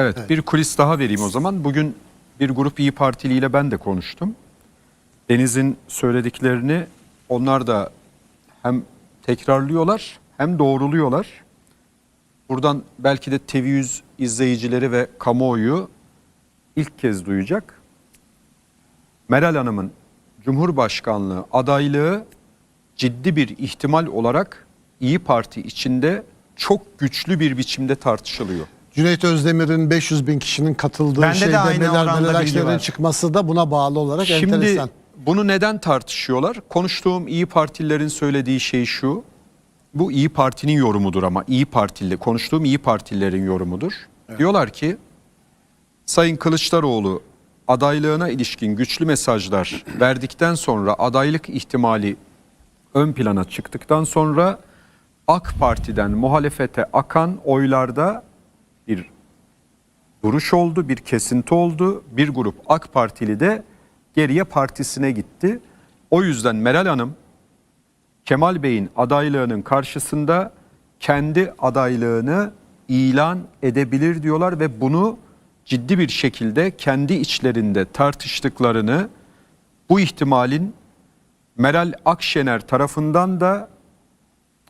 Evet, bir kulis daha vereyim o zaman. Bugün bir grup İyi Partili ile ben de konuştum. Deniz'in söylediklerini onlar da hem tekrarlıyorlar hem doğruluyorlar. Buradan belki de TV100 izleyicileri ve kamuoyu ilk kez duyacak. Meral Hanım'ın Cumhurbaşkanlığı adaylığı ciddi bir ihtimal olarak İyi Parti içinde çok güçlü bir biçimde tartışılıyor. Cüneyt Özdemir'in 500 bin kişinin katıldığı Bende de şeyde aynı Meral oranda Meral bilgi var. çıkması da buna bağlı olarak Şimdi enteresan. bunu neden tartışıyorlar? Konuştuğum İyi Partililerin söylediği şey şu. Bu İyi Parti'nin yorumudur ama İyi Partili konuştuğum İyi Partililerin yorumudur. Diyorlar ki Sayın Kılıçdaroğlu adaylığına ilişkin güçlü mesajlar verdikten sonra adaylık ihtimali ön plana çıktıktan sonra AK Parti'den muhalefete akan oylarda bir duruş oldu, bir kesinti oldu. Bir grup AK Partili de geriye partisine gitti. O yüzden Meral Hanım Kemal Bey'in adaylığının karşısında kendi adaylığını ilan edebilir diyorlar ve bunu ciddi bir şekilde kendi içlerinde tartıştıklarını bu ihtimalin Meral Akşener tarafından da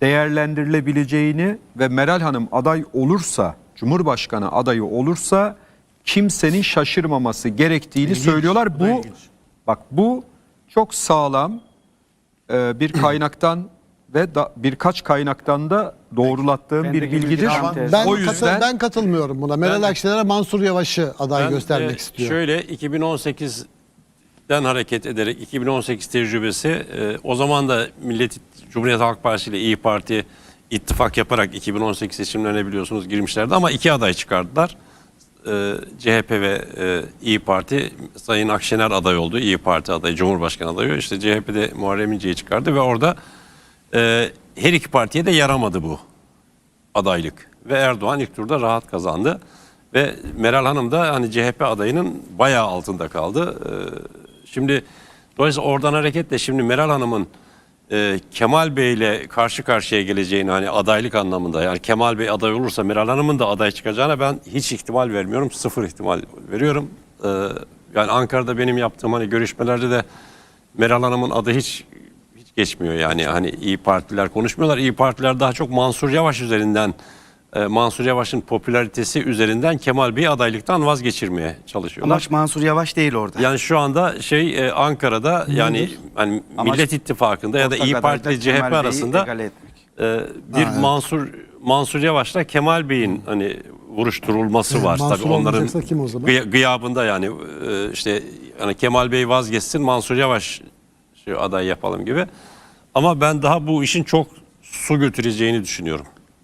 değerlendirilebileceğini ve Meral Hanım aday olursa, Cumhurbaşkanı adayı olursa kimsenin şaşırmaması gerektiğini söylüyorlar. Bu bak bu çok sağlam e, bir kaynaktan ve da, birkaç kaynaktan da doğrulattığım bir Bendeki bilgi bilgidir. Ben, o katıl- yüzden ben katılmıyorum buna. Meral Ben- Akşener'e Mansur Yavaş'ı aday Ben, göstermek e, istiyor. Şöyle 2018'den hareket ederek 2018 tecrübesi e, o zaman da Millet Cumhuriyet Halk Partisi ile İyi Parti ittifak yaparak 2018 seçimlerine biliyorsunuz girmişlerdi ama iki aday çıkardılar. E, CHP ve e, İyi Parti Sayın Akşener aday oldu. İyi Parti adayı, Cumhurbaşkanı adayı. İşte CHP'de Muharrem İnce'yi çıkardı ve orada e, her iki partiye de yaramadı bu adaylık ve Erdoğan ilk turda rahat kazandı ve Meral Hanım da hani CHP adayının bayağı altında kaldı. Ee, Şimdi dolayısıyla oradan hareketle şimdi Meral Hanım'ın e, Kemal Bey ile karşı karşıya geleceğini hani adaylık anlamında yani Kemal Bey aday olursa Meral Hanım'ın da aday çıkacağına ben hiç ihtimal vermiyorum. Sıfır ihtimal veriyorum. Ee, yani Ankara'da benim yaptığım hani görüşmelerde de Meral Hanım'ın adı hiç hiç geçmiyor yani hani iyi partiler konuşmuyorlar. İyi partiler daha çok Mansur Yavaş üzerinden e, Mansur Yavaş'ın popülaritesi üzerinden Kemal Bey'i adaylıktan vazgeçirmeye çalışıyorlar. Amaç Mansur Yavaş değil orada. Yani şu anda şey e, Ankara'da yani hani Amaç Millet İttifakı'nda ya da İyi Parti ile CHP Kemal Bey'i arasında egale etmek. e, bir Mansur Mansur Yavaş'la Kemal Bey'in hani vuruşturulması Ee, var. Mansur Tabii onların olmayacaksa kim o zaman? gıya- gıyabında yani e, işte hani Kemal Bey vazgeçsin Mansur Yavaş şu aday yapalım gibi. Ama ben daha bu işin çok su götüreceğini düşünüyorum.